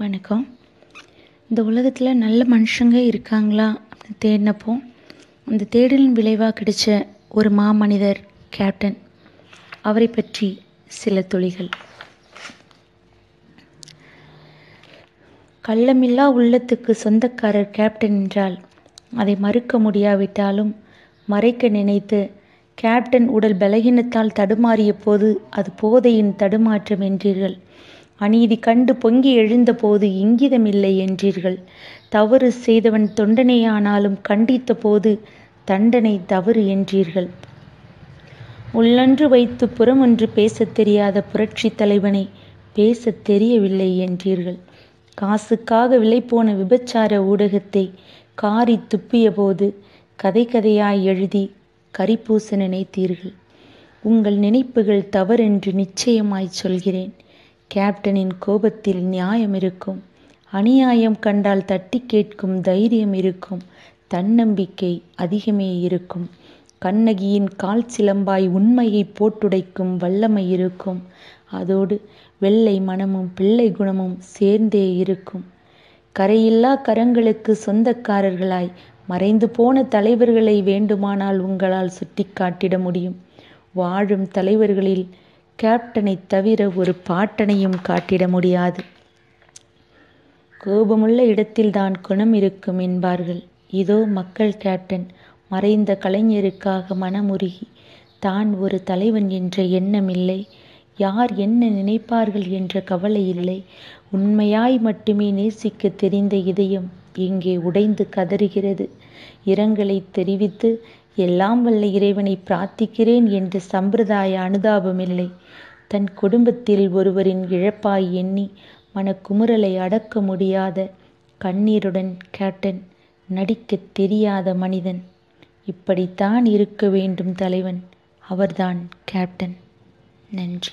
வணக்கம். இந்த உலகத்தில் நல்ல மனுஷங்க இருக்காங்களா அப்படின்னு தேடினப்போ அந்த தேடலின் விளைவாக கிடைச்ச ஒரு மாமனிதர் கேப்டன். அவரை பற்றி சில துளிகள். கள்ளமில்லா உள்ளத்துக்கு சொந்தக்காரர் கேப்டன் என்றால் அதை மறுக்க முடியாவிட்டாலும் மறைக்க நினைத்து கேப்டன் உடல் பலகீனத்தால் தடுமாறிய போது அது போதையின் தடுமாற்றம் என்றீர்கள். அநீதி கண்டு பொங்கி எழுந்தபோது இங்கிதமில்லை என்றீர்கள். தவறு செய்தவன் தொண்டனையானாலும் கண்டித்த போது தண்டனை தவறு என்றீர்கள். உள்ளன்று வைத்து புறமொன்று பேசத் தெரியாத புரட்சி தலைவனை பேசத் தெரியவில்லை என்றீர்கள். காசுக்காக விலைபோன விபச்சார ஊடகத்தை காரி துப்பிய போது கதை கதையாய் எழுதி கரிப்பூச நினைத்தீர்கள். உங்கள் நினைப்புகள் தவறென்று நிச்சயமாய் சொல்கிறேன். கேப்டனின் கோபத்தில் நியாயம் இருக்கும். அநியாயம் கண்டால் தட்டி கேட்கும் தைரியம் இருக்கும். தன்னம்பிக்கை அதிகமே இருக்கும். கண்ணகியின் கால் சிலம்பாய் உண்மையை போட்டுடைக்கும் வல்லமை இருக்கும். அதோடு வெள்ளை மனமும் பிள்ளை குணமும் சேர்ந்தே இருக்கும். கரையில்லா கரங்களுக்கு சொந்தக்காரர்களாய் மறைந்து போன தலைவர்களை வேண்டுமானால் உங்களால் சுட்டி காட்டிட முடியும். வாழும் தலைவர்களில் கேப்டனை தவிர ஒரு பாட்டனையும் காட்டிட முடியாது. கோபமுள்ள இடத்தில்தான் குணம் இருக்கும் என்பார்கள். இதோ மக்கள் கேப்டன் மறைந்த கலைஞருக்காக மனமுருகி தான் ஒரு தலைவன் என்ற எண்ணமில்லை யார் என்ன நினைப்பார்கள் என்ற கவலை இல்லை. உண்மையாய் மட்டுமே நேசிக்க தெரிந்த இதயம் இங்கே உடைந்து கதறுகிறது. இரங்கலை தெரிவித்து எல்லாம் வல்ல இறைவனை பிரார்த்திக்கிறேன் என்று சம்பிரதாய அனுதாபமில்லை தன் குடும்பத்தில் ஒருவரின் இழப்பாய் எண்ணி மனக்குமுறலை அடக்க முடியாத கண்ணீருடன் கேப்டன் நடிக்கத் தெரியாத மனிதன். இப்படித்தான் இருக்க வேண்டும் தலைவன். அவர்தான் கேப்டன். நன்றி.